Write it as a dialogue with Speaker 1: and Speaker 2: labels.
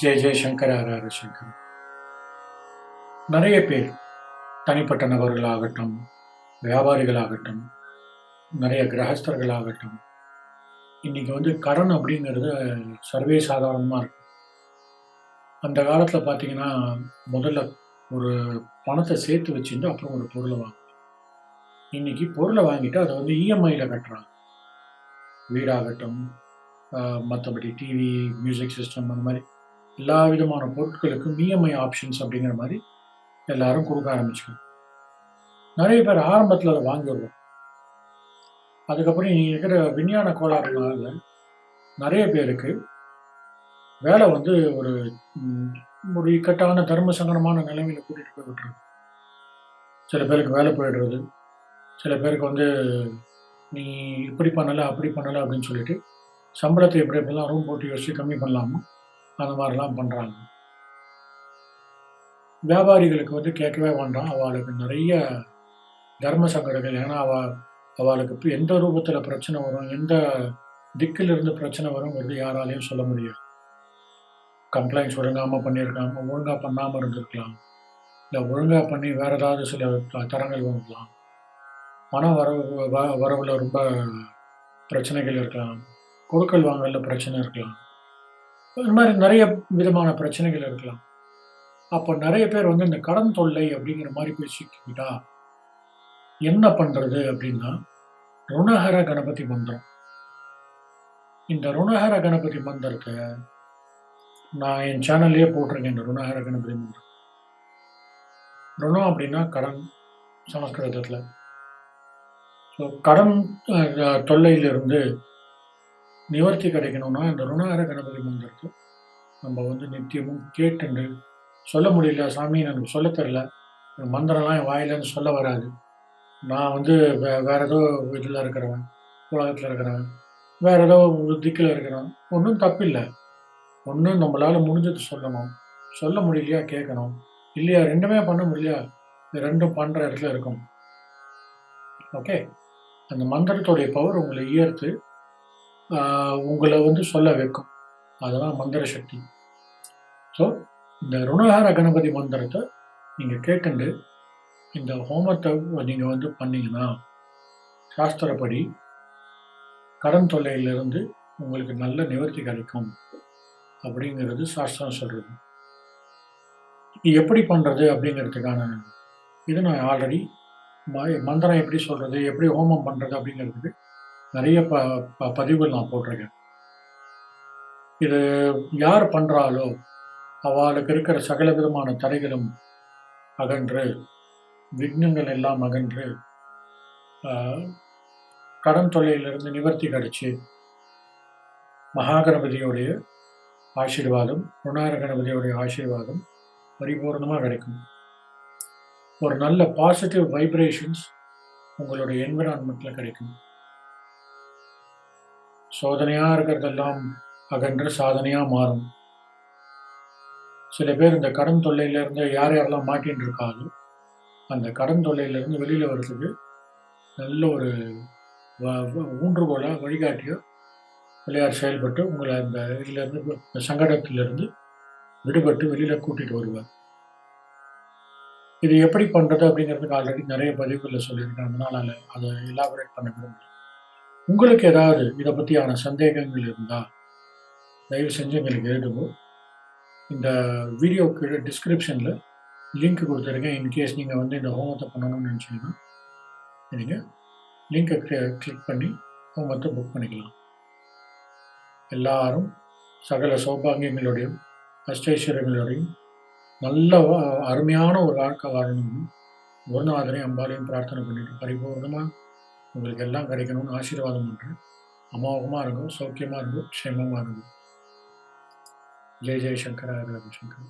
Speaker 1: ஜெய ஜெயசங்கர ஹர சங்கர் நிறைய பேர் தனிப்பட்ட நபர்களாகட்டும் வியாபாரிகளாகட்டும் நிறைய கிரகஸ்தர்களாகட்டும் இன்னைக்கு வந்து கடன் அப்படிங்கிறது சர்வே சாதாரணமாக இருக்கும் அந்த காலத்தில் பார்த்தீங்கன்னா முதல்ல ஒரு பணத்தை சேர்த்து வச்சுட்டு அப்புறம் ஒரு பொருளை வாங்க இன்னைக்கு பொருளை வாங்கிட்டு அதை வந்து இஎம்ஐயில் கட்டுறாங்க. வீடாகட்டும் மற்றபடி டிவி மியூசிக் சிஸ்டம் அந்த மாதிரி. எல்லா விதமான பொருட்களுக்கும் இஎம்ஐ ஆப்ஷன்ஸ் அப்படிங்கிற மாதிரி எல்லாரும் கொடுக்க ஆரம்பிச்சுக்கணும். நிறைய பேர் ஆரம்பத்தில் அதை வாங்கிடுவோம். அதுக்கப்புறம் இங்கே இருக்கிற விஞ்ஞான கோளாறுனால நிறைய பேருக்கு வேலை வந்து ஒரு ஒரு இக்கட்டான தர்ம சங்கடமான நிலைமையில கூட்டிகிட்டு போய் விட்டுருது சில பேருக்கு வேலை போயிடுறது. சில பேருக்கு வந்து நீ இப்படி பண்ணலை அப்படி பண்ணலை அப்படின்னு சொல்லிட்டு சம்பளத்தை எப்படி எப்படிலாம் ரூம் போட்டு யோசிச்சு கம்மி பண்ணலாமா அந்த மாதிரிலாம் பண்ணுறாங்க வியாபாரிகளுக்கு வந்து கேட்கவே வேண்டாம். அவளுக்கு நிறைய தர்ம சங்கடங்கள். ஏன்னா அவ அவளுக்கு எந்த ரூபத்தில் பிரச்சனை வரும் எந்த திக்கில் இருந்து பிரச்சனை வருங்கிறது யாராலையும் சொல்ல முடியாது. கம்ப்ளைண்ட்ஸ் ஒழுங்காமல் பண்ணியிருக்காங்க ஒழுங்காக பண்ணாமல் இருந்திருக்கலாம். இல்லை ஒழுங்காக பண்ணி வேற ஏதாவது சில தரங்கள் வந்துக்கலாம் பண வரவு வ- ரொம்ப பிரச்சனைகள் இருக்கலாம். கொடுக்கல் வாங்கல பிரச்சனை இருக்கலாம். இந்த மாதிரி நிறைய விதமான பிரச்சனைகள் இருக்கலாம். அப்போ நிறைய பேர் வந்து இந்த கடன் தொல்லை அப்படிங்கிற மாதிரி போய் சிக்கிக்கிட்டா என்ன பண்ணுறது அப்படின்னா ருணஹர கணபதி மந்திரம். இந்த ருணஹர கணபதி மந்திரத்தை நான் என் சேனல்லையே போட்டிருக்கேன் இந்த ருணஹர கணபதி மந்திரம். ருணம் அப்படின்னா கடன் சமஸ்கிருதத்தில். ஸோ கடன் தொல்லையிலிருந்து நிவர்த்தி கிடைக்கணும்னா இந்த ருணஹர கணபதி மந்திரத்தை நம்ம வந்து நித்தியமும் கேட்டுண்டு சொல்ல முடியல சாமி எனக்கு சொல்ல தெரில. இந்த மந்திரம்லாம் என் வாயிலன்னு சொல்ல வராது. நான் வந்து வே வேறு ஏதோ இதில் இருக்கிறவன் உலகத்தில் இருக்கிறவன் வேறு ஏதோ ஒரு திக்கில் இருக்கிறவன். ஒன்றும் தப்பில்லை. ஒன்றும் நம்மளால் முடிஞ்சது சொல்லணும். சொல்ல முடியலையா கேட்கணும். இல்லையா ரெண்டுமே பண்ண முடியலையா? ரெண்டும் பண்ணுற இடத்துல இருக்கும். ஓகே? அந்த மந்திரத்துடைய பவர் உங்களை ஈர்த்து உங்களை வந்து சொல்ல வைக்கும். அதுதான் மந்திர சக்தி. ஸோ இந்த ருணஹார கணபதி மந்திரத்தை நீங்கள் கேட்டுண்டு இந்த ஹோமத்தை நீங்கள் வந்து பண்ணீங்கன்னா சாஸ்திரப்படி கடன் தொல்லையிலிருந்து உங்களுக்கு நல்ல நிவர்த்தி கிடைக்கும் அப்படிங்கிறது சாஸ்திரம் சொல்கிறது இது எப்படி பண்ணுறது அப்படிங்கிறதுக்கான இது நான் ஆல்ரெடி மந்திரம் எப்படி சொல்கிறது எப்படி ஹோமம் பண்ணுறது அப்படிங்கிறதுக்கு நிறைய ப ப- பதிவுகள் நான் போட்டிருக்கேன். இது யார் பண்ணுறாலோ அவளுக்கு இருக்கிற சகல விதமான தடைகளும் அகன்று விக்னங்கள் எல்லாம் அகன்று ஆஹ், கடன் தொல்லையிலிருந்து நிவர்த்தி கிடைச்சு மகாகணபதியோடைய ஆசீர்வாதம் ருணார கணபதியோடைய ஆசீர்வாதம் பரிபூர்ணமாக கிடைக்கும். ஒரு நல்ல பாசிட்டிவ் வைப்ரேஷன்ஸ் உங்களுடைய என்விரான்மெண்ட்டில் கிடைக்கும். சோதனையாக இருக்கிறதெல்லாம் அகன்று சாதனையாக மாறும். சில பேர் இந்த கடன் தொல்லையிலேருந்து யார் யாரெல்லாம் மாட்டின்னு இருக்காலும் அந்த கடன் தொல்லையிலேருந்து வெளியில் வர்றதுக்கு நல்ல ஒரு வ- ஊன்றுகோலா வழிகாட்டியோ பிள்ளையார் செயல்பட்டு உங்களை அந்த இதிலேருந்து இந்த சங்கடத்திலிருந்து விடுபட்டு வெளியில் கூட்டிகிட்டு வருவார். இது எப்படி பண்ணுறது அப்படிங்கிறதுக்கு ஆல்ரெடி நிறைய பதிவுகளில் சொல்லியிருக்கேன். அதனால் அதை எலாபரேட் பண்ண விரும்பல உங்களுக்கு ஏதாவது இதை பற்றியான சந்தேகங்கள் இருந்தால் தயவு செஞ்சு எங்களுக்கு எழுதுவோம் இந்த வீடியோ கீழே டிஸ்கிரிப்ஷனில் லிங்க் கொடுத்துருக்கேன். இன்கேஸ் நீங்கள் வந்து இந்த ஹோமத்தை பண்ணணும்னு நினச்சிங்கன்னா நீங்கள் லிங்கை கிளிக் பண்ணி ஹோமத்தை புக் பண்ணிக்கலாம். எல்லாரும் சகல சௌபாகியங்களோடையும் அஷ்டைஸ்வரங்களோடையும் நல்ல அருமையான ஒரு வாழ்க்கை வாழணும்னு குருநாதரையும் அம்பாலையும் பிரார்த்தனை பண்ணிட்டு பரிபூர்ணமாக உங்களுக்கு எல்லாம் கிடைக்கணும்னு ஆசீர்வாதம் பண்ணுறேன் அமோகமாக இருக்கும் சௌக்கியமாக இருக்கும் க்ஷேமமாக இருக்கும். ஜெய் ஜெய் சங்கர ஹர ஹர சங்கர